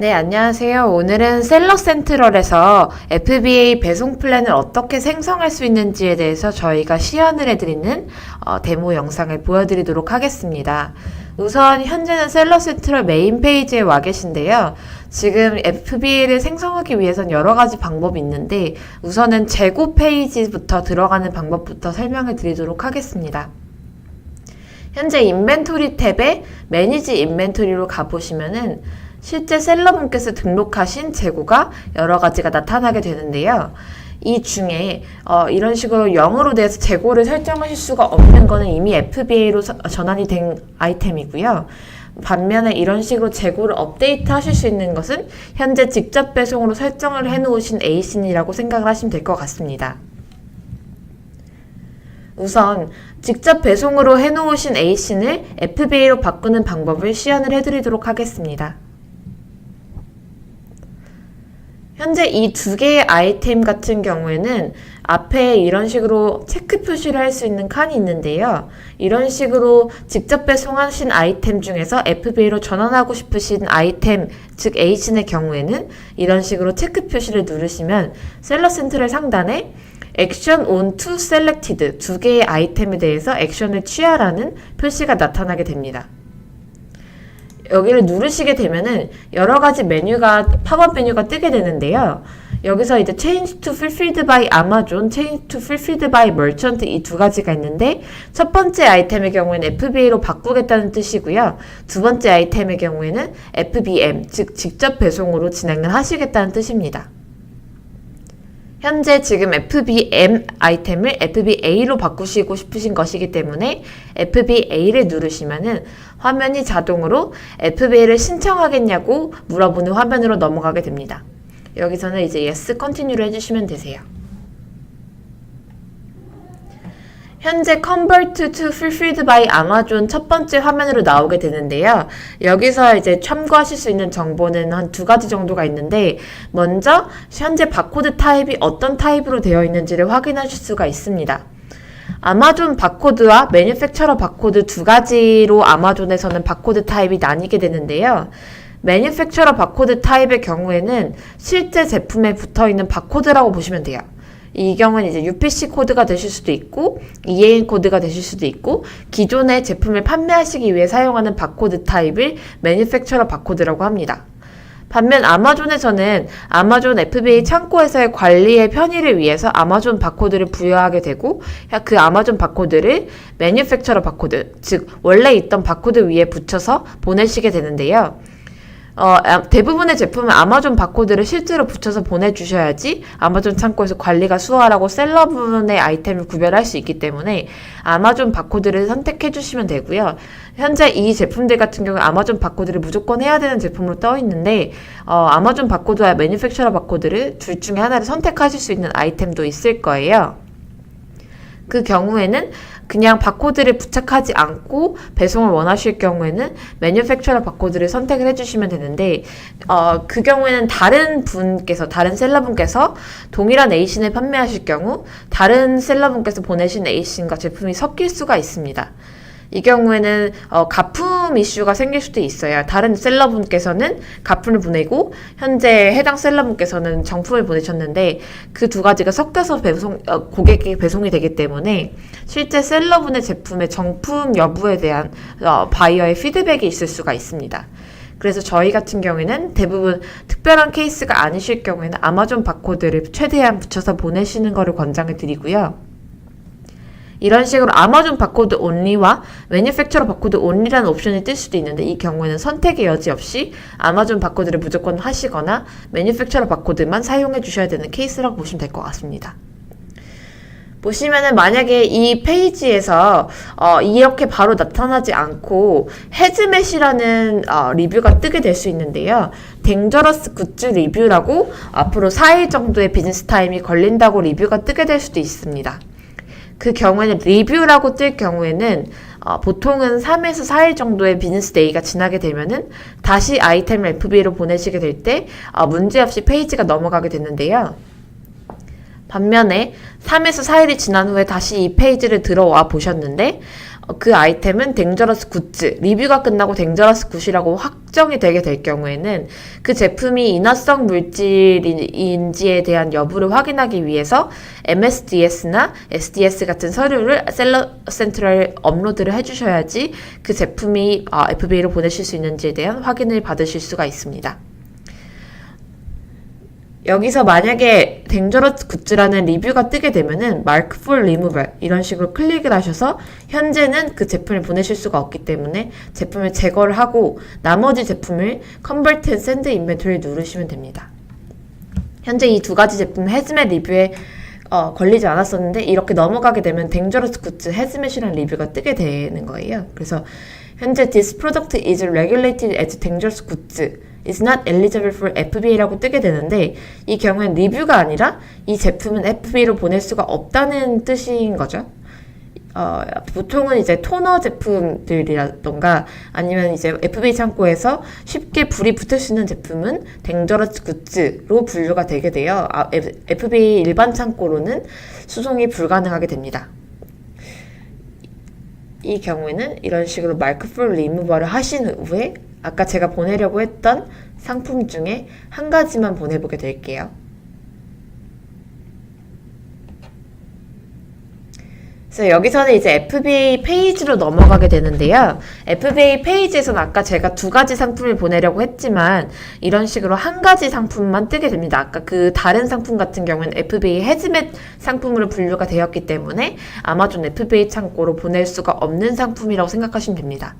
네, 안녕하세요. 오늘은 셀러 센트럴에서 FBA 배송 플랜을 어떻게 생성할 수 있는지에 대해서 저희가 시연을 해드리는 어, 데모 영상을 보여드리도록 하겠습니다. 우선 현재는 셀러 센트럴 메인 페이지에 와 계신데요. 지금 FBA를 생성하기 위해선 여러 가지 방법이 있는데 우선은 재고 페이지부터 들어가는 방법부터 설명을 드리도록 하겠습니다. 현재 인벤토리 탭에 매니지 인벤토리로 가보시면은 실제 셀러분께서 등록하신 재고가 여러 가지가 나타나게 되는데요. 이 중에 어, 이런 식으로 0으로 돼서 재고를 설정하실 수가 없는 거는 이미 FBA로 전환이 된 아이템이고요. 반면에 이런 식으로 재고를 업데이트 하실 수 있는 것은 현재 직접 배송으로 설정을 해 놓으신 에이신이라고 생각을 하시면 될 것 같습니다. 우선 직접 배송으로 해 놓으신 에이신을 FBA로 바꾸는 방법을 시연을 해드리도록 하겠습니다. 현재 이 두 개의 아이템 같은 경우에는 앞에 이런 식으로 체크 표시를 할 수 있는 칸이 있는데요. 이런 식으로 직접 배송하신 아이템 중에서 FBA로 전환하고 싶으신 아이템, 즉 H신의 경우에는 이런 식으로 체크 표시를 누르시면 셀러 센트럴 상단에 액션 on selected 두 개의 아이템에 대해서 액션을 취하라는 표시가 나타나게 됩니다. 여기를 누르시게 되면은 여러 가지 메뉴가 팝업 메뉴가 뜨게 되는데요. 여기서 이제 change to fulfilled by Amazon, change to fulfilled by merchant 이 두 가지가 있는데 첫 번째 아이템의 경우에는 FBA로 바꾸겠다는 뜻이고요. 두 번째 아이템의 경우에는 FBM, 즉 직접 배송으로 진행을 하시겠다는 뜻입니다. 현재 지금 FBM 아이템을 FBA로 바꾸시고 싶으신 것이기 때문에 FBA를 누르시면은 화면이 자동으로 FBA를 신청하겠냐고 물어보는 화면으로 넘어가게 됩니다. 여기서는 이제 Yes, Continue를 해주시면 되세요. 현재 Convert to Fulfilled by Amazon 첫 번째 화면으로 나오게 되는데요. 여기서 이제 참고하실 수 있는 정보는 한 두 가지 정도가 있는데, 먼저 현재 바코드 타입이 어떤 타입으로 되어 있는지를 확인하실 수가 있습니다. 아마존 바코드와 매니팩처러 바코드 두 가지로 아마존에서는 바코드 타입이 나뉘게 되는데요. 매니팩처러 바코드 타입의 경우에는 실제 제품에 붙어 있는 바코드라고 보시면 돼요. 이 경우는 이제 UPC 코드가 되실 수도 있고 EAN 코드가 되실 수도 있고 기존의 제품을 판매하시기 위해 사용하는 바코드 타입을 매니팩처러 바코드라고 합니다. 반면 아마존에서는 아마존 FBA 창고에서의 관리의 편의를 위해서 아마존 바코드를 부여하게 되고 그 아마존 바코드를 매니팩처러 바코드, 즉 원래 있던 바코드 위에 붙여서 보내시게 되는데요. 어, 대부분의 제품은 아마존 바코드를 실제로 붙여서 보내주셔야지 아마존 창고에서 관리가 수월하고 셀러분의 아이템을 구별할 수 있기 때문에 아마존 바코드를 선택해 주시면 되고요. 현재 이 제품들 같은 경우 아마존 바코드를 무조건 해야 되는 제품으로 떠 있는데 어, 아마존 바코드와 매니팩처러 바코드를 둘 중에 하나를 선택하실 수 있는 아이템도 있을 거예요. 그 경우에는 그냥 바코드를 부착하지 않고 배송을 원하실 경우에는 매뉴팩처러 바코드를 선택을 해주시면 되는데 어, 그 경우에는 다른 분께서 다른 셀러분께서 동일한 에이신을 판매하실 경우 다른 셀러분께서 보내신 에이신과 제품이 섞일 수가 있습니다. 이 경우에는 어, 가품 이슈가 생길 수도 있어요. 다른 셀러분께서는 가품을 보내고 현재 해당 셀러분께서는 정품을 보내셨는데 그 두 가지가 섞여서 배송 어, 고객에게 배송이 되기 때문에 실제 셀러분의 제품의 정품 여부에 대한 어, 바이어의 피드백이 있을 수가 있습니다. 그래서 저희 같은 경우에는 대부분 특별한 케이스가 아니실 경우에는 아마존 바코드를 최대한 붙여서 보내시는 것을 권장을 드리고요. 이런 식으로 아마존 바코드 온리와 매니팩처러 바코드 온리라는 옵션이 뜰 수도 있는데 이 경우에는 선택의 여지 없이 아마존 바코드를 무조건 하시거나 매니팩처러 바코드만 사용해 주셔야 되는 케이스라고 보시면 될 것 같습니다. 보시면은 만약에 이 페이지에서 어, 이렇게 바로 나타나지 않고 헤즈맷이라는 어, 리뷰가 뜨게 될 수 있는데요. 댕저러스 굿즈 리뷰라고 앞으로 4일 정도의 비즈니스 타임이 걸린다고 리뷰가 뜨게 될 수도 있습니다. 그 경우에는 리뷰라고 뜰 경우에는 어, 보통은 3에서 4일 정도의 비즈니스 데이가 지나게 되면은 다시 아이템을 FBA로 보내시게 될 때 어, 문제없이 페이지가 넘어가게 되는데요. 반면에 3에서 4일이 지난 후에 다시 이 페이지를 들어와 보셨는데 어, 그 아이템은 댕저러스 굿즈, 리뷰가 끝나고 댕저러스 굿이라고 확정이 되게 될 경우에는 그 제품이 인화성 물질인지에 대한 여부를 확인하기 위해서 MSDS나 SDS 같은 서류를 셀러 센트럴 업로드를 해주셔야지 그 제품이 어, FBA로 보내실 수 있는지에 대한 확인을 받으실 수가 있습니다. 여기서 만약에 댕저러스 굿즈라는 리뷰가 뜨게 되면은 마크 풀 리무벌 이런 식으로 클릭을 하셔서 현재는 그 제품을 보내실 수가 없기 때문에 제품을 제거를 하고 나머지 제품을 컨버트 앤 샌드 인벤토리 누르시면 됩니다. 현재 이 두 가지 제품 헤즈멧 리뷰에 어, 걸리지 않았었는데 이렇게 넘어가게 되면 댕저러스 굿즈 헤즈멧이라는 리뷰가 뜨게 되는 거예요. 그래서 현재 this product is regulated as dangerous goods is not eligible for FBA라고 뜨게 되는데 이 경우엔 리뷰가 아니라 이 제품은 FBA로 보낼 수가 없다는 뜻인 거죠. 어, 보통은 이제 토너 제품들이라던가 아니면 이제 FBA 창고에서 쉽게 불이 붙을 수 있는 제품은 댕저러스 굿즈로 분류가 되게 되어 아, FBA 일반 창고로는 수송이 불가능하게 됩니다. 이 경우에는 이런 식으로 마이크풀 리무버를 하신 후에 아까 제가 보내려고 했던 상품 중에 한 가지만 보내보게 될게요. 그래서 여기서는 이제 FBA 페이지로 넘어가게 되는데요. FBA 페이지에서는 아까 제가 두 가지 상품을 보내려고 했지만 이런 식으로 한 가지 상품만 뜨게 됩니다. 아까 그 다른 상품 같은 경우는 FBA 헤즈멧 상품으로 분류가 되었기 때문에 아마존 FBA 창고로 보낼 수가 없는 상품이라고 생각하시면 됩니다.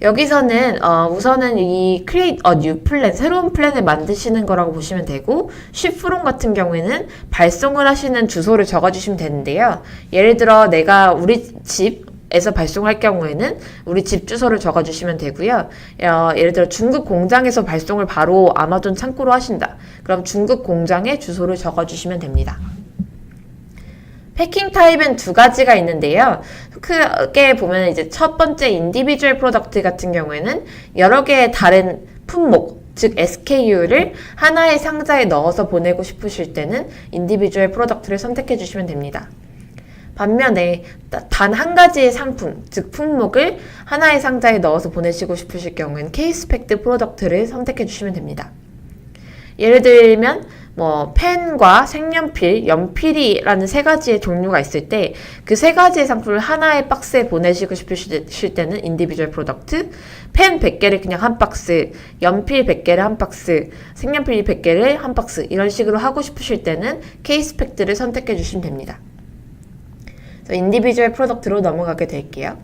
여기서는 어, 우선은 이 create a new plan 새로운 플랜을 만드시는 거라고 보시면 되고 쉽프롬 같은 경우에는 발송을 하시는 주소를 적어주시면 되는데요. 예를 들어 내가 우리 집 에서 발송할 경우에는 우리 집 주소를 적어주시면 되고요. 어, 예를 들어 중국 공장에서 발송을 바로 아마존 창고로 하신다. 그럼 중국 공장의 주소를 적어주시면 됩니다. 패킹 타입은 두 가지가 있는데요. 크게 보면 이제 첫 번째 인디비주얼 프로덕트 같은 경우에는 여러 개의 다른 품목, 즉 SKU를 하나의 상자에 넣어서 보내고 싶으실 때는 인디비주얼 프로덕트를 선택해 주시면 됩니다. 반면에 단 한 가지의 상품, 즉 품목을 하나의 상자에 넣어서 보내시고 싶으실 경우에는 케이스팩트 프로덕트를 선택해 주시면 됩니다. 예를 들면 뭐 펜과 색연필, 연필이라는 세 가지의 종류가 있을 때 그 세 가지의 상품을 하나의 박스에 보내시고 싶으실 때는 인디비주얼 프로덕트, 펜 100개를 그냥 한 박스, 연필 100개를 한 박스, 색연필 100개를 한 박스 이런 식으로 하고 싶으실 때는 케이스 팩트를 선택해 주시면 됩니다. 인디비주얼 프로덕트로 넘어가게 될게요.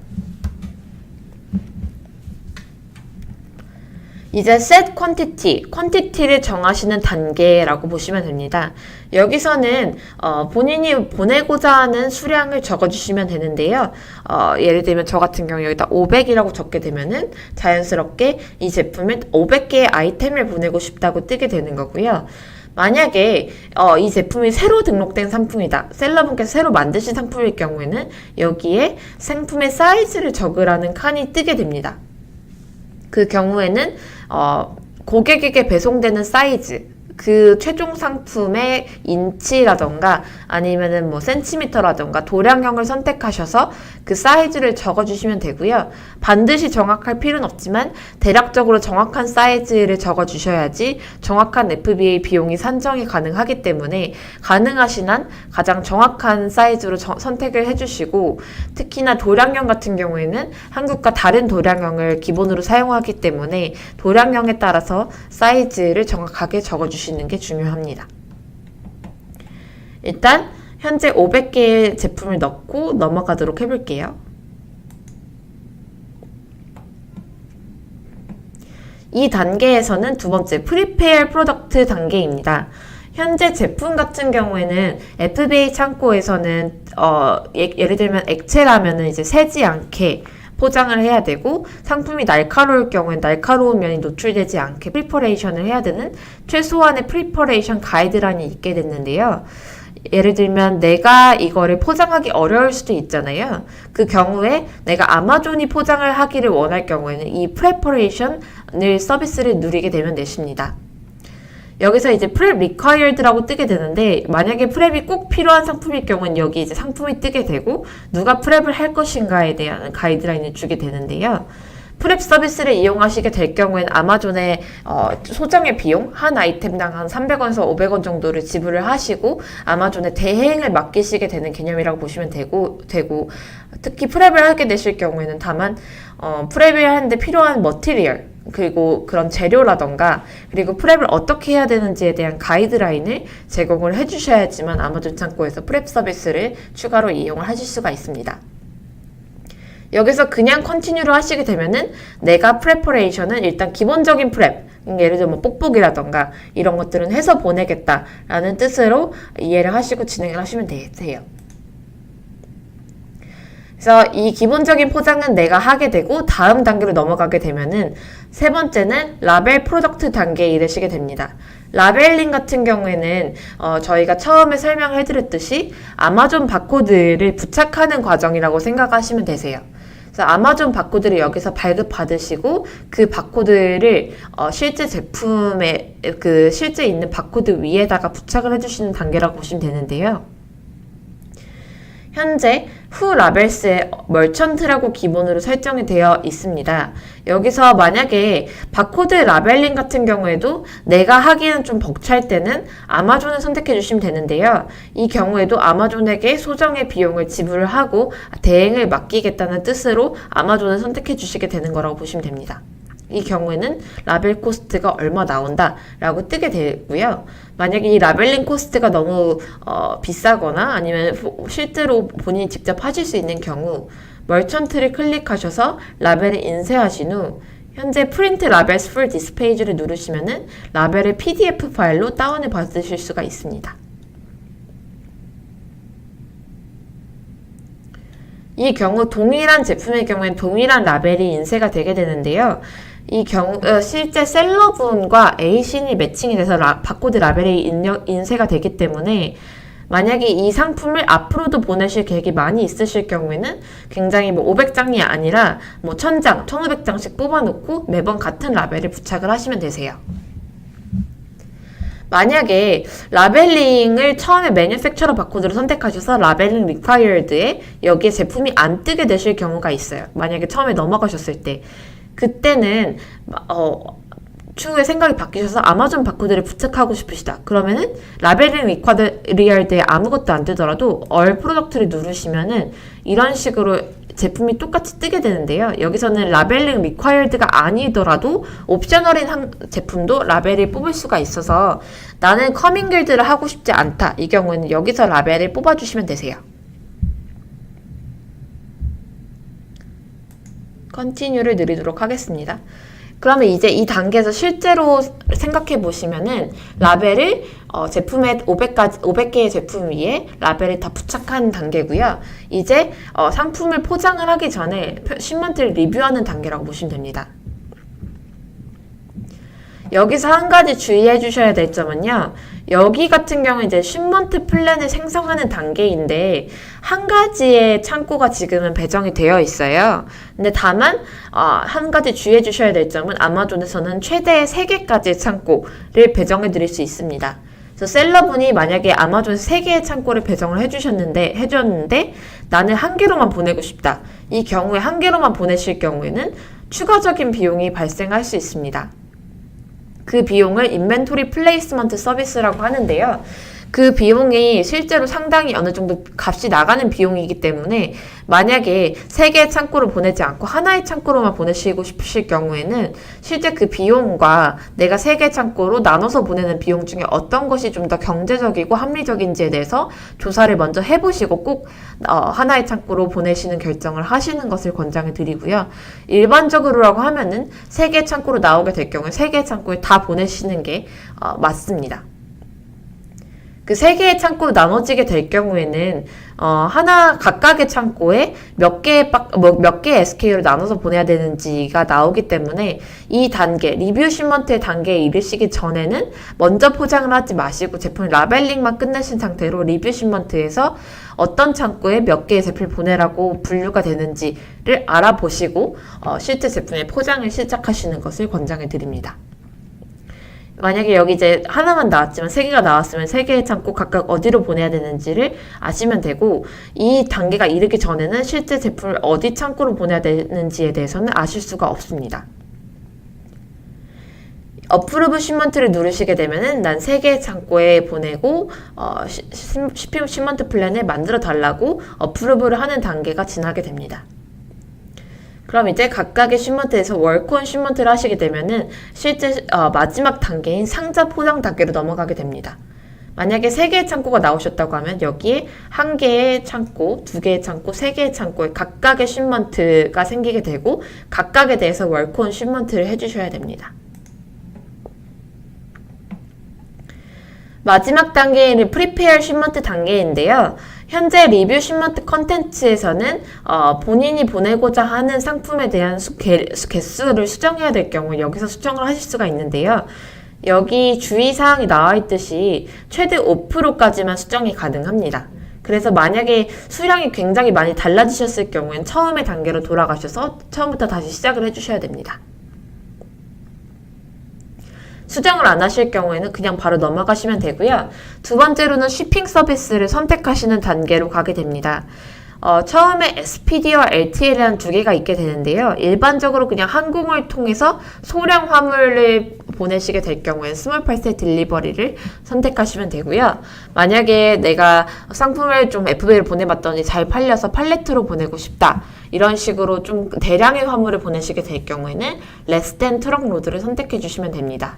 이제 set quantity, quantity를 정하시는 단계라고 보시면 됩니다. 여기서는 어, 본인이 보내고자 하는 수량을 적어주시면 되는데요. 어, 예를 들면 저 같은 경우 여기다 500이라고 적게 되면은 자연스럽게 이 제품에 500개의 아이템을 보내고 싶다고 뜨게 되는 거고요. 만약에 어, 이 제품이 새로 등록된 상품이다. 셀러분께서 새로 만드신 상품일 경우에는 여기에 상품의 사이즈를 적으라는 칸이 뜨게 됩니다. 그 경우에는 어, 고객에게 배송되는 사이즈, 그 최종 상품의 인치라던가 아니면은 뭐 센티미터라던가 도량형을 선택하셔서 그 사이즈를 적어주시면 되고요. 반드시 정확할 필요는 없지만 대략적으로 정확한 사이즈를 적어주셔야지 정확한 FBA 비용이 산정이 가능하기 때문에 가능하신 한 가장 정확한 사이즈로 저, 선택을 해주시고 특히나 도량형 같은 경우에는 한국과 다른 도량형을 기본으로 사용하기 때문에 도량형에 따라서 사이즈를 정확하게 적어주시면 주시는 게 중요합니다. 일단 현재 500개의 제품을 넣고 넘어가도록 해볼게요. 이 단계에서는 두 번째 프리페어 프로덕트 단계입니다. 현재 제품 같은 경우에는 FBA 창고에서는 어, 예, 예를 들면 액체라면은 이제 새지 않게 포장을 해야 되고 상품이 날카로울 경우엔 날카로운 면이 노출되지 않게 프리퍼레이션을 해야 되는 최소한의 프리퍼레이션 가이드라인이 있게 됐는데요. 예를 들면 내가 이거를 포장하기 어려울 수도 있잖아요. 그 경우에 내가 아마존이 포장을 하기를 원할 경우에는 이 프레퍼레이션을 서비스를 누리게 되면 되십니다. 여기서 이제 프랩 required라고 뜨게 되는데 만약에 프랩이 꼭 필요한 상품일 경우는 여기 이제 상품이 뜨게 되고 누가 프랩을 할 것인가에 대한 가이드라인을 주게 되는데요. 프랩 서비스를 이용하시게 될 경우에는 아마존의 어, 소정의 비용 한 아이템당 한 300원에서 500원 정도를 지불을 하시고 아마존의 대행을 맡기시게 되는 개념이라고 보시면 되고 되고 특히 프랩을 하게 되실 경우에는 다만 어, 프랩을 하는데 필요한 머티리얼 그리고 그런 재료라던가 그리고 프랩을 어떻게 해야 되는지에 대한 가이드라인을 제공을 해주셔야지만 아마존 창고에서 프랩 서비스를 추가로 이용을 하실 수가 있습니다. 여기서 그냥 컨티뉴를 하시게 되면은 내가 프레퍼레이션은 일단 기본적인 프랩 예를 들면 뭐 뽁뽁이라던가 이런 것들은 해서 보내겠다라는 뜻으로 이해를 하시고 진행을 하시면 되세요. 그래서 이 기본적인 포장은 내가 하게 되고 다음 단계로 넘어가게 되면은 세 번째는 라벨 프로덕트 단계에 이르시게 됩니다. 라벨링 같은 경우에는 어, 저희가 처음에 설명을 해드렸듯이 아마존 바코드를 부착하는 과정이라고 생각하시면 되세요. 그래서 아마존 바코드를 여기서 발급 받으시고 그 바코드를 어, 실제 제품에 그 실제 있는 바코드 위에다가 부착을 해주시는 단계라고 보시면 되는데요. 현재 후 라벨스의 멀천트라고 기본으로 설정이 되어 있습니다. 여기서 만약에 바코드 라벨링 같은 경우에도 내가 하기는 좀 벅찰 때는 아마존을 선택해 주시면 되는데요. 이 경우에도 아마존에게 소정의 비용을 지불을 하고 대행을 맡기겠다는 뜻으로 아마존을 선택해 주시게 되는 거라고 보시면 됩니다. 이 경우에는 라벨 코스트가 얼마 나온다 라고 뜨게 되고요. 만약에 이 라벨링 코스트가 너무 어, 비싸거나 아니면 실제로 본인이 직접 하실 수 있는 경우 멀천트를 클릭하셔서 라벨을 인쇄하신 후 현재 프린트 라벨스 풀 디스페이지를 누르시면은 라벨을 PDF 파일로 다운을 받으실 수가 있습니다. 이 경우 동일한 제품의 경우엔 동일한 라벨이 인쇄가 되게 되는데요. 이 경우 어, 실제 셀러분과 A신이 매칭이 돼서 라, 바코드 라벨이 인력, 인쇄가 되기 때문에 만약에 이 상품을 앞으로도 보내실 계획이 많이 있으실 경우에는 굉장히 뭐 500장이 아니라 뭐 1000장, 1500장씩 뽑아놓고 매번 같은 라벨을 부착을 하시면 되세요. 만약에 라벨링을 처음에 매니팩처러 바코드로 선택하셔서 라벨링 required에 여기에 제품이 안 뜨게 되실 경우가 있어요. 만약에 처음에 넘어가셨을 때. 그때는 어, 추후에 생각이 바뀌셔서 아마존 바코드를 부착하고 싶으시다. 그러면은 라벨링 리쿼리얼드에 아무것도 안 뜨더라도 얼 프로덕트를 누르시면은 이런 식으로 제품이 똑같이 뜨게 되는데요. 여기서는 라벨링 리ኳ이어드가 아니더라도 옵셔널인 한 제품도 라벨을 뽑을 수가 있어서 나는 커밍글드를 하고 싶지 않다. 이 경우는 여기서 라벨을 뽑아주시면 되세요. 컨티뉴를 누리도록 하겠습니다. 그러면 이제 이 단계에서 실제로 생각해 보시면은 라벨을 어, 제품의 500가지, 500개의 제품 위에 라벨을 다 부착한 단계고요. 이제 어, 상품을 포장을 하기 전에 신문트를 리뷰하는 단계라고 보시면 됩니다. 여기서 한 가지 주의해 주셔야 될 점은요. 여기 같은 경우는 이제 쉰먼트 플랜을 생성하는 단계인데 한 가지의 창고가 지금은 배정이 되어 있어요. 근데 다만 어, 한 가지 주의해 주셔야 될 점은 아마존에서는 최대 3개까지의 창고를 배정해 드릴 수 있습니다. 그래서 셀러분이 만약에 아마존 3개의 창고를 배정을 해주셨는데, 해줬는데, 나는 한 개로만 보내고 싶다. 이 경우에 한 개로만 보내실 경우에는 추가적인 비용이 발생할 수 있습니다. 그 비용을 인벤토리 플레이스먼트 서비스라고 하는데요. 그 비용이 실제로 상당히 어느 정도 값이 나가는 비용이기 때문에 만약에 세 개의 창고를 보내지 않고 하나의 창고로만 보내시고 싶으실 경우에는 실제 그 비용과 내가 세 개의 창고로 나눠서 보내는 비용 중에 어떤 것이 좀 더 경제적이고 합리적인지에 대해서 조사를 먼저 해보시고 꼭 어, 하나의 창고로 보내시는 결정을 하시는 것을 권장해 드리고요. 일반적으로라고 하면은 세 개의 창고로 나오게 될 경우에 세 개의 창고에 다 보내시는 게 어, 맞습니다. 그 세 개의 창고로 나눠지게 될 경우에는 어, 하나 각각의 창고에 몇 개의 뭐몇 개의 SKU를 나눠서 보내야 되는지가 나오기 때문에 이 단계 리뷰 시먼트의 단계에 이르시기 전에는 먼저 포장을 하지 마시고 제품 라벨링만 끝내신 상태로 리뷰 시먼트에서 어떤 창고에 몇 개의 제품을 보내라고 분류가 되는지를 알아보시고 어, 실제 제품의 포장을 시작하시는 것을 권장해 드립니다. 만약에 여기 이제 하나만 나왔지만 세 개가 나왔으면 세 개의 창고 각각 어디로 보내야 되는지를 아시면 되고 이 단계가 이르기 전에는 실제 제품을 어디 창고로 보내야 되는지에 대해서는 아실 수가 없습니다. 어프로브 시먼트를 누르시게 되면은 난 세 개의 창고에 보내고 어, 시- 시- 시피 시먼트 플랜을 만들어 달라고 어프로브를 하는 단계가 지나게 됩니다. 그럼 이제 각각의 시먼트에서 월콘 시먼트를 하시게 되면은 실제 어, 마지막 단계인 상자 포장 단계로 넘어가게 됩니다. 만약에 세 개의 창고가 나오셨다고 하면 여기에 한 개의 창고, 두 개의 창고, 세 개의 창고에 각각의 시먼트가 생기게 되고 각각에 대해서 월콘 시먼트를 해주셔야 됩니다. 마지막 단계는 프리페어 시먼트 단계인데요. 현재 리뷰 시먼트 컨텐츠에서는 어, 본인이 보내고자 하는 상품에 대한 수, 개, 수- 개수를 수정해야 될 경우 여기서 수정을 하실 수가 있는데요. 여기 주의사항이 나와 있듯이 최대 5%까지만 수정이 가능합니다. 그래서 만약에 수량이 굉장히 많이 달라지셨을 경우엔 처음의 단계로 돌아가셔서 처음부터 다시 시작을 해주셔야 됩니다. 수정을 안 하실 경우에는 그냥 바로 넘어가시면 되고요. 두 번째로는 쉬핑 서비스를 선택하시는 단계로 가게 됩니다. 어, 처음에 SPD와 LTL이라는 두 개가 있게 되는데요. 일반적으로 그냥 항공을 통해서 소량 화물을 보내시게 될 경우에는 스몰 파셀 딜리버리를 선택하시면 되고요. 만약에 내가 상품을 좀 FBA를 보내봤더니 잘 팔려서 팔레트로 보내고 싶다. 이런 식으로 좀 대량의 화물을 보내시게 될 경우에는 레스 댄 트럭 로드를 선택해 주시면 됩니다.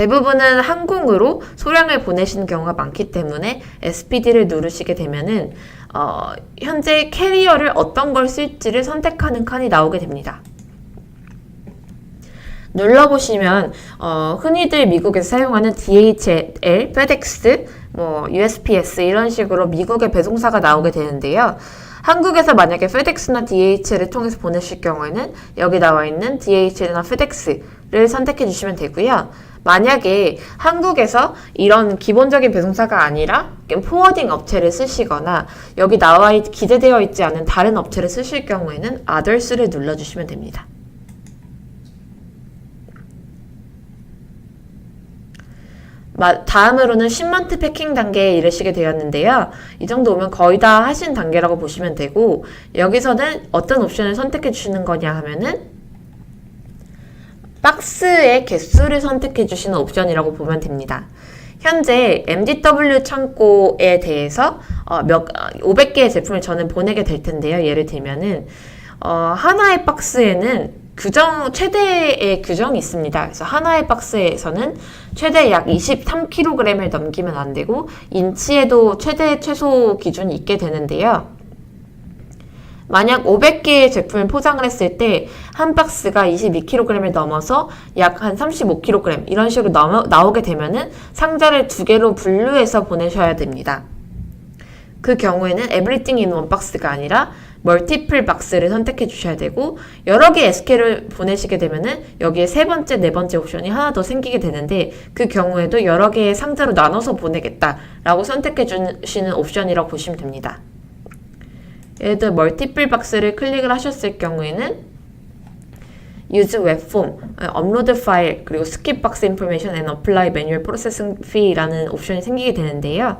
대부분은 항공으로 소량을 보내시는 경우가 많기 때문에 SPD를 누르시게 되면은 어, 현재 캐리어를 어떤 걸 쓸지를 선택하는 칸이 나오게 됩니다. 눌러보시면 어, 흔히들 미국에서 사용하는 DHL, FedEx, 뭐 USPS 이런 식으로 미국의 배송사가 나오게 되는데요. 한국에서 만약에 FedEx나 DHL을 통해서 보내실 경우에는 여기 나와 있는 DHL이나 FedEx를 선택해 주시면 되고요. 만약에 한국에서 이런 기본적인 배송사가 아니라 포워딩 업체를 쓰시거나 여기 나와 있, 기재되어 있지 않은 다른 업체를 쓰실 경우에는 Others를 눌러주시면 됩니다. 마- 다음으로는 10만트 패킹 단계에 이르시게 되었는데요. 이 정도 오면 거의 다 하신 단계라고 보시면 되고 여기서는 어떤 옵션을 선택해 주시는 거냐 하면은 박스의 개수를 선택해 주시는 옵션이라고 보면 됩니다. 현재 MDW 창고에 대해서 어, 몇 500개의 제품을 저는 보내게 될 텐데요. 예를 들면은 어, 하나의 박스에는 규정 최대의 규정이 있습니다. 그래서 하나의 박스에서는 최대 약 23kg을 넘기면 안 되고 인치에도 최대 최소 기준이 있게 되는데요. 만약 500개의 제품을 포장을 했을 때 한 박스가 22kg을 넘어서 약 한 35kg 이런 식으로 넘어, 나오게 되면은 상자를 두 개로 분류해서 보내셔야 됩니다. 그 경우에는 in one 박스가 아니라 멀티플 박스를 선택해 주셔야 되고 여러 개의 SK를 보내시게 되면은 여기에 세 번째, 네 번째 옵션이 하나 더 생기게 되는데 그 경우에도 여러 개의 상자로 나눠서 보내겠다라고 선택해 주시는 옵션이라고 보시면 됩니다. 예를 들어 멀티플 박스를 클릭을 하셨을 경우에는 use form, 업로드 파일, 그리고 skip box information and apply manual processing fee라는 옵션이 생기게 되는데요.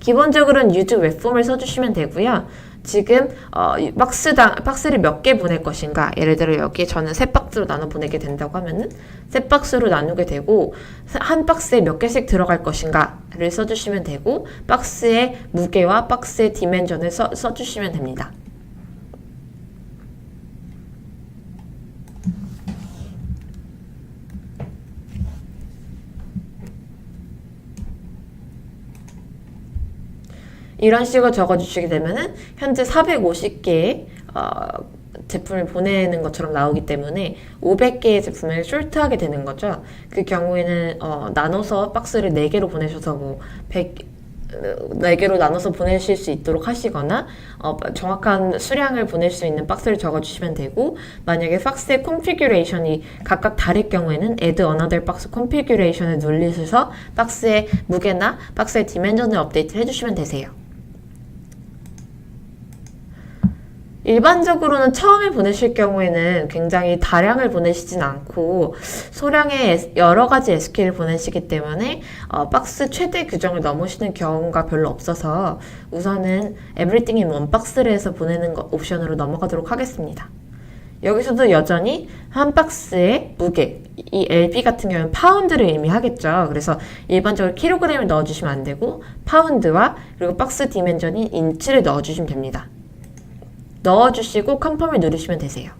기본적으로는 use form을 써주시면 되고요. 지금 어, 이 박스당 박스를 몇 개 보낼 것인가? 예를 들어 여기에 저는 세 박스로 나눠 보내게 된다고 하면은 세 박스로 나누게 되고 한 박스에 몇 개씩 들어갈 것인가를 써주시면 되고 박스의 무게와 박스의 디멘전을 써, 써주시면 됩니다. 이런 식으로 적어주시게 되면은 현재 450개의 어, 제품을 보내는 것처럼 나오기 때문에 500개의 제품을 숄트하게 되는 거죠. 그 경우에는 어, 나눠서 박스를 4개로 보내셔서 뭐 100, 4개로 나눠서 보내실 수 있도록 하시거나 어, 정확한 수량을 보낼 수 있는 박스를 적어주시면 되고 만약에 박스의 컨피규레이션이 각각 다를 경우에는 add another box configuration을 누르셔서 박스의 무게나 박스의 디멘전을 업데이트 해주시면 되세요. 일반적으로는 처음에 보내실 경우에는 굉장히 다량을 보내시진 않고 소량의 여러 가지 SK를 보내시기 때문에 어, 박스 최대 규정을 넘으시는 경우가 별로 없어서 우선은 Everything in One 박스를 해서 보내는 거, 옵션으로 넘어가도록 하겠습니다. 여기서도 여전히 한 박스의 무게, 이 LB 같은 경우는 파운드를 의미하겠죠. 그래서 일반적으로 킬로그램을 넣어주시면 안 되고 파운드와 그리고 박스 디멘전인 인치를 넣어주시면 됩니다. 넣어주시고 컨펌을 누르시면 되세요.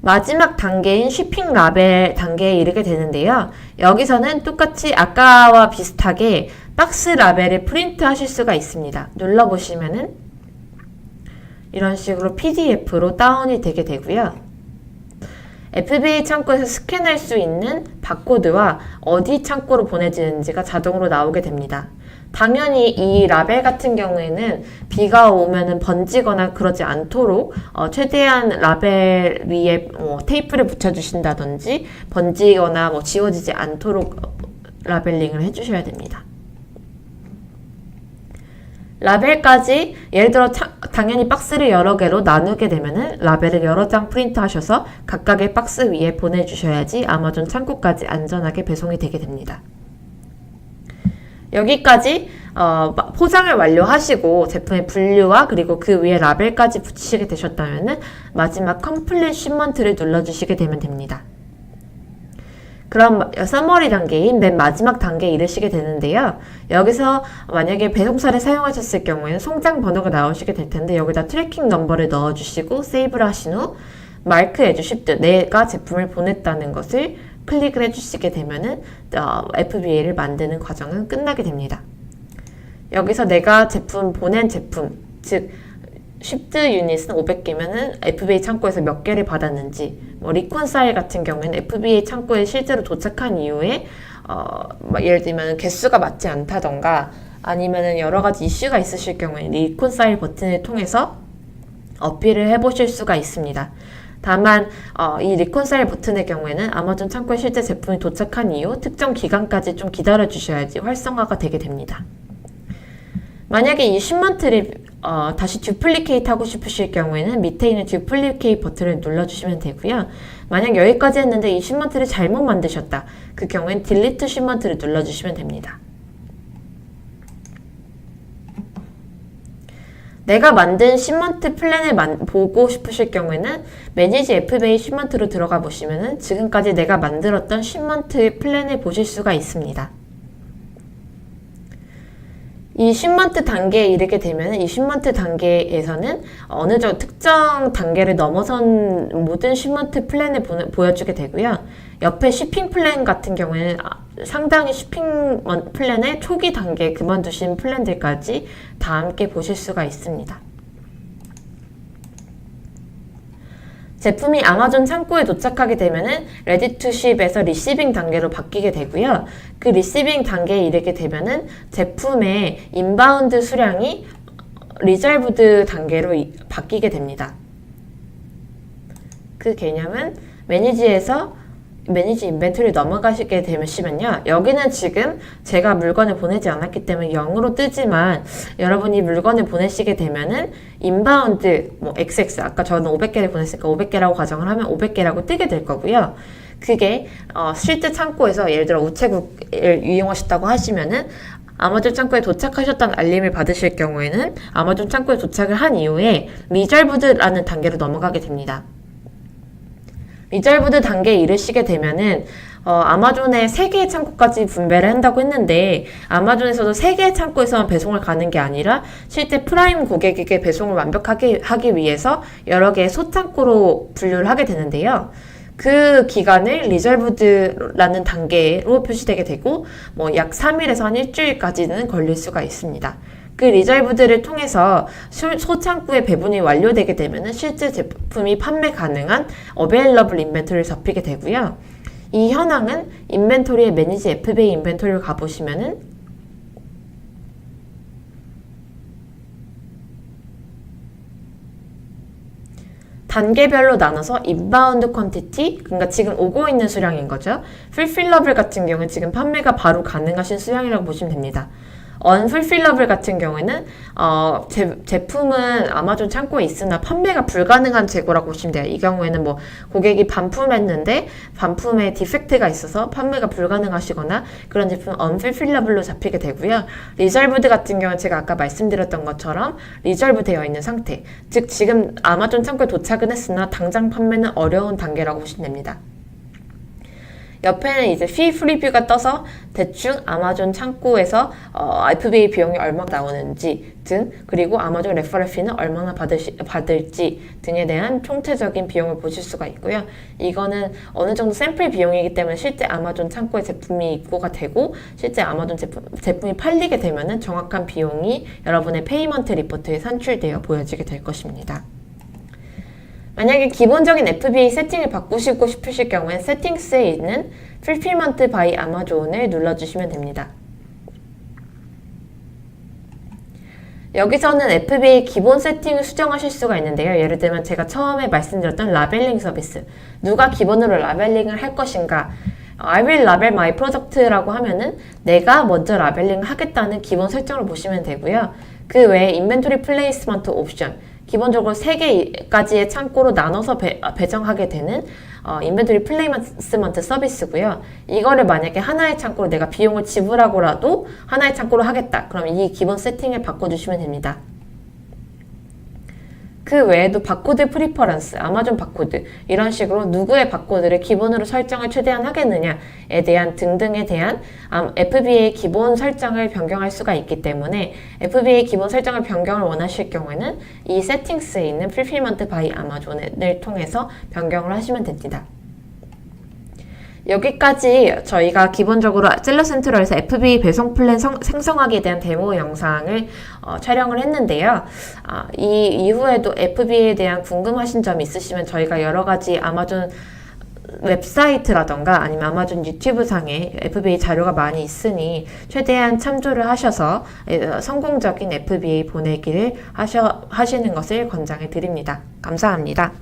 마지막 단계인 쉬핑 라벨 단계에 이르게 되는데요. 여기서는 똑같이 아까와 비슷하게 박스 라벨을 프린트 하실 수가 있습니다. 눌러보시면은 이런 식으로 PDF로 다운이 되게 되고요. FBA 창고에서 스캔할 수 있는 바코드와 어디 창고로 보내지는지가 자동으로 나오게 됩니다. 당연히 이 라벨 같은 경우에는 비가 오면은 번지거나 그러지 않도록 어, 최대한 라벨 위에 뭐 테이프를 붙여주신다든지 번지거나 뭐 지워지지 않도록 어, 라벨링을 해주셔야 됩니다. 라벨까지 예를 들어 차- 당연히 박스를 여러 개로 나누게 되면은 라벨을 여러 장 프린트 하셔서 각각의 박스 위에 보내주셔야지 아마존 창고까지 안전하게 배송이 되게 됩니다. 여기까지 어, 마- 포장을 완료하시고 제품의 분류와 그리고 그 위에 라벨까지 붙이시게 되셨다면은 마지막 컴플릿 시먼트를 눌러주시게 되면 됩니다. 그럼 서머리 단계인 맨 마지막 단계에 이르시게 되는데요. 여기서 만약에 배송사를 사용하셨을 경우에는 송장 번호가 나오시게 될 텐데 여기다 트래킹 넘버를 넣어주시고 세이브를 하신 후 마크 해주 쉽트 내가 제품을 보냈다는 것을 클릭을 해주시게 되면은 어, FBA를 만드는 과정은 끝나게 됩니다. 여기서 내가 제품 보낸 제품 즉 쉽트 유닛은 500개면은 FBA 창고에서 몇 개를 받았는지, 뭐 리콘 사일 같은 경우에는 FBA 창고에 실제로 도착한 이후에 어, 막 예를 들면 개수가 맞지 않다던가 아니면은 여러 가지 이슈가 있으실 경우에 리콘 사일 버튼을 통해서 어필을 해보실 수가 있습니다. 다만 어, 이 리콘사일 버튼의 경우에는 아마존 창고에 실제 제품이 도착한 이후 특정 기간까지 좀 기다려 주셔야지 활성화가 되게 됩니다. 만약에 이 신먼트를 어, 다시 듀플리케이트 하고 싶으실 경우에는 밑에 있는 듀플리케이트 버튼을 눌러주시면 되고요. 만약 여기까지 했는데 이 신먼트를 잘못 만드셨다. 그 경우엔 딜리트 신먼트를 눌러주시면 됩니다. 내가 만든 시먼트 플랜을 만- 보고 싶으실 경우에는 매니지 FBA 시먼트로 들어가 보시면은 지금까지 내가 만들었던 시먼트 플랜을 보실 수가 있습니다. 이 10만트 단계에 이르게 되면 이 10만트 단계에서는 어느 정도 특정 단계를 넘어선 모든 10만트 플랜을 보, 보여주게 되고요. 옆에 쇼핑 플랜 같은 경우에는 아, 상당히 쇼핑 먼- 플랜의 초기 단계에 그만두신 플랜들까지 다 함께 보실 수가 있습니다. 제품이 아마존 창고에 도착하게 되면은 레디 투 쉽에서 리시빙 단계로 바뀌게 되고요. 그 리시빙 단계에 이르게 되면은 제품의 인바운드 수량이 리절브드 단계로 이- 바뀌게 됩니다. 그 개념은 매니지에서 매니지 인벤토리 넘어가시게 되시면요. 여기는 지금 제가 물건을 보내지 않았기 때문에 0으로 뜨지만 여러분이 물건을 보내시게 되면은 인바운드 뭐 XX 아까 저는 500개를 보냈으니까 500개라고 가정을 하면 500개라고 뜨게 될 거고요. 그게 어, 실제 창고에서 예를 들어 우체국을 이용하셨다고 하시면은 아마존 창고에 도착하셨다는 알림을 받으실 경우에는 아마존 창고에 도착을 한 이후에 리절브드라는 단계로 넘어가게 됩니다. 리절브드 단계에 이르시게 되면은 어, 아마존의 세 개의 창고까지 분배를 한다고 했는데 아마존에서도 세 개의 창고에서만 배송을 가는 게 아니라 실제 프라임 고객에게 배송을 완벽하게 하기 위해서 여러 개의 소창고로 분류를 하게 되는데요. 그 기간을 리절브드라는 단계로 표시되게 되고 뭐 약 3일에서 한 일주일까지는 걸릴 수가 있습니다. 그 리절브드를 통해서 소- 소창구의 배분이 완료되게 되면 실제 제품이 판매 가능한 어베일러블 인벤토리를 접히게 되고요. 이 현황은 인벤토리의 매니지 FBA 인벤토리를 가보시면은 단계별로 나눠서 인바운드 퀀티티, 그러니까 지금 오고 있는 수량인 거죠. 풀필러블 같은 경우는 지금 판매가 바로 가능하신 수량이라고 보시면 됩니다. Unfulfillable 같은 경우에는 어, 제, 제품은 아마존 창고에 있으나 판매가 불가능한 재고라고 보시면 돼요. 이 경우에는 뭐 고객이 반품했는데 반품에 디펙트가 있어서 판매가 불가능하시거나 그런 제품은 unfulfillable로 잡히게 되고요. reserved 같은 경우는 제가 아까 말씀드렸던 것처럼 reserve 되어 있는 상태. 즉 지금 아마존 창고에 도착은 했으나 당장 판매는 어려운 단계라고 보시면 됩니다. 옆에는 이제 fee 프리뷰가 떠서 대충 아마존 창고에서 어, FBA 비용이 얼마 나오는지 등 그리고 아마존 레퍼럴 피는 얼마나 받으시, 받을지 등에 대한 총체적인 비용을 보실 수가 있고요. 이거는 어느 정도 샘플 비용이기 때문에 실제 아마존 창고에 제품이 입고가 되고 실제 아마존 제품, 제품이 팔리게 되면은 정확한 비용이 여러분의 페이먼트 리포트에 산출되어 보여지게 될 것입니다. 만약에 기본적인 FBA 세팅을 바꾸시고 싶으실 경우엔 세팅스에 있는 Fulfillment by Amazon을 눌러주시면 됩니다. 여기서는 FBA 기본 세팅을 수정하실 수가 있는데요. 예를 들면 제가 처음에 말씀드렸던 라벨링 서비스. 누가 기본으로 라벨링을 할 것인가. I will label my product라고 하면은 내가 먼저 라벨링을 하겠다는 기본 설정을 보시면 되고요. 그 외에 인벤토리 플레이스먼트 옵션. 기본적으로 3개까지의 창고로 나눠서 배, 배정하게 되는 어, 인벤토리 플레이스먼트 서비스고요. 이거를 만약에 하나의 창고로 내가 비용을 지불하고라도 하나의 창고로 하겠다. 그럼 이 기본 세팅을 바꿔주시면 됩니다. 그 외에도 바코드 프리퍼런스, 아마존 바코드 이런 식으로 누구의 바코드를 기본으로 설정을 최대한 하겠느냐에 대한 등등에 대한 FBA 기본 설정을 변경할 수가 있기 때문에 FBA 기본 설정을 변경을 원하실 경우에는 이 세팅스에 있는 Fulfillment by Amazon을 통해서 변경을 하시면 됩니다. 여기까지 저희가 기본적으로 셀러 센트럴에서 FB 배송 플랜 성, 생성하기에 대한 데모 영상을 어, 촬영을 했는데요. 아, 이 이후에도 FB에 대한 궁금하신 점 있으시면 저희가 여러 가지 아마존 웹사이트라던가 아니면 아마존 유튜브 상에 FBA 자료가 많이 있으니 최대한 참조를 하셔서 에, 성공적인 FBA 보내기를 하셔, 하시는 것을 권장해 드립니다. 감사합니다.